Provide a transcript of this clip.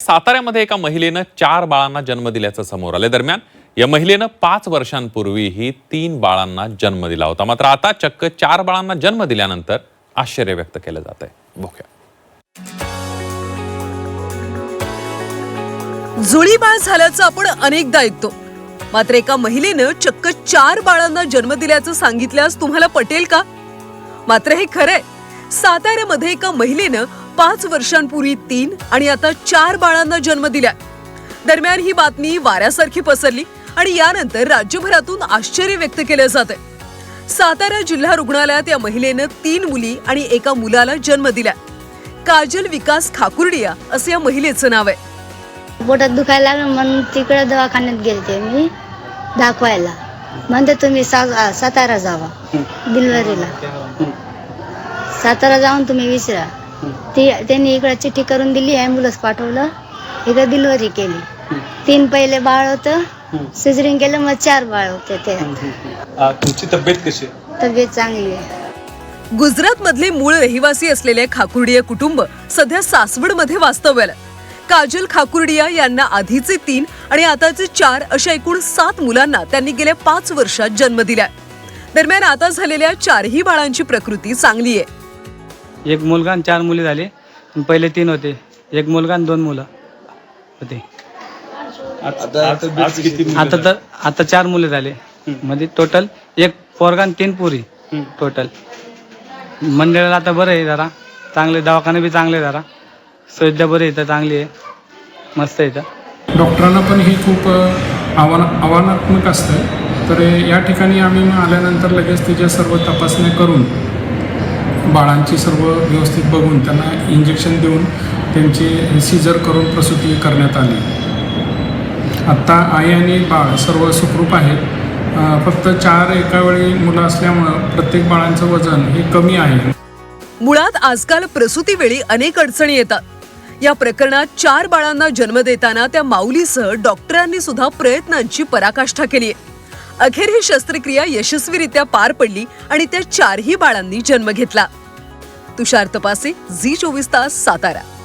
साताऱ्यामध्ये एका महिलेनं चार बाळांना जन्म दिल्याचं समोर आले दरम्यान या महिलेनं पाच वर्षांपूर्वीही तीन बाळांना जन्म दिला होता. मात्र आता चक्क चार बाळांना जन्म दिल्यानंतर आश्चर्य व्यक्त केलं जात आहे. बघूया. जुळी बाळ झाल्याचं आपण अनेकदा ऐकतो. मात्र एका महिलेनं चक्क चार बाळांना जन्म दिल्याचं सांगितल्यास तुम्हाला पटेल का? मात्र हे खरंय. साताऱ्यामध्ये एका महिलेनं पाच वर्षांपूर्वी तीन आणि आता चार बाळांना जन्म दिलाय. दरम्यान ही बातमी वाऱ्यासारखी पसरली आणि यानंतर राज्यभरातून आश्चर्य व्यक्त केलं जात आहे सातारा जिल्हा रुग्णालयात या महिलेनं तीन मुली आणि एका मुलाला जन्म दिला काजल विकास खाकुर्डिया असं या महिलेचं नाव आहे. पोटात दुखायला लागलं म्हणून तिकडे दवाखान्यात गेलते मी दाखवायला. म्हणते तुम्ही सा सातारा जावा डिलिव्हरीला. सातारा जाऊन तुम्ही विचारा ती त्यांनी इकडे चिठ्ठी करून दिली ॲम्ब्युलन्स पाठवलं. इकडे डिलिव्हरी केली. तीन पहिले बाळ होतं सिजरिंग केलं मग चार बाळ होते ते. आ, तुमची तब्येत कशी तब्येत चांगली आहे. गुजरात मधले मूळ रहिवासी असलेले खाकुर्डिया कुटुंब सध्या सासवडमध्ये वास्तव्याला आहे. काजल खाकुर्डिया यांना आधीचे तीन आणि आताचे चार अशा एकूण सात मुलांना त्यांनी गेल्या पाच वर्षात जन्म दिलाय. दरम्यान आता झालेल्या चारही बाळांची प्रकृती चांगली आहे. एक मुलगा आणि चार मुली झाले. पहिले तीन होते. एक मुलगा आणि दोन मुलं होते. आज आज- आज किती मुलं आता तर आता चार मुले झाले. म्हणजे टोटल एक पोरगा आणि तीन पुरी हम्म. टोटल मंडळाला आता बरं आहे जरा. चांगले दवाखाने बी चांगले जरा. सुविधा बरी आहे इथं चांगली आहे. मस्त आहे इथं. डॉक्टरांना पण हे खूप अ, आव्हान आव्हानात्मक असतं. तर या ठिकाणी आम्ही आल्यानंतर लगेच तिच्या सर्व तपासण्या करून बाळांची सर्व व्यवस्थित बघून त्यांना इंजेक्शन देऊन त्यांची सीजर करून प्रसूती करण्यात आली. आत्ता आई आणि बाळ सर्व सुखरूप आहेत. फक्त चार एका वेळी मुलं असल्यामुळं प्रत्येक बाळांचं वजन हे कमी आहे. मुळात आजकाल प्रसूतीवेळी अनेक अडचणी येतात. या प्रकरणात चार बाळांना जन्म देताना त्या माऊलीसह डॉक्टरांनी सुद्धा प्रयत्नांची पराकाष्ठा केली अखेर ही शस्त्रक्रिया यशस्वीरित्या पार पडली आणि त्या चारही बाळांनी जन्म घेतला. तुषार तपासे झी चोवीस तास सातारा.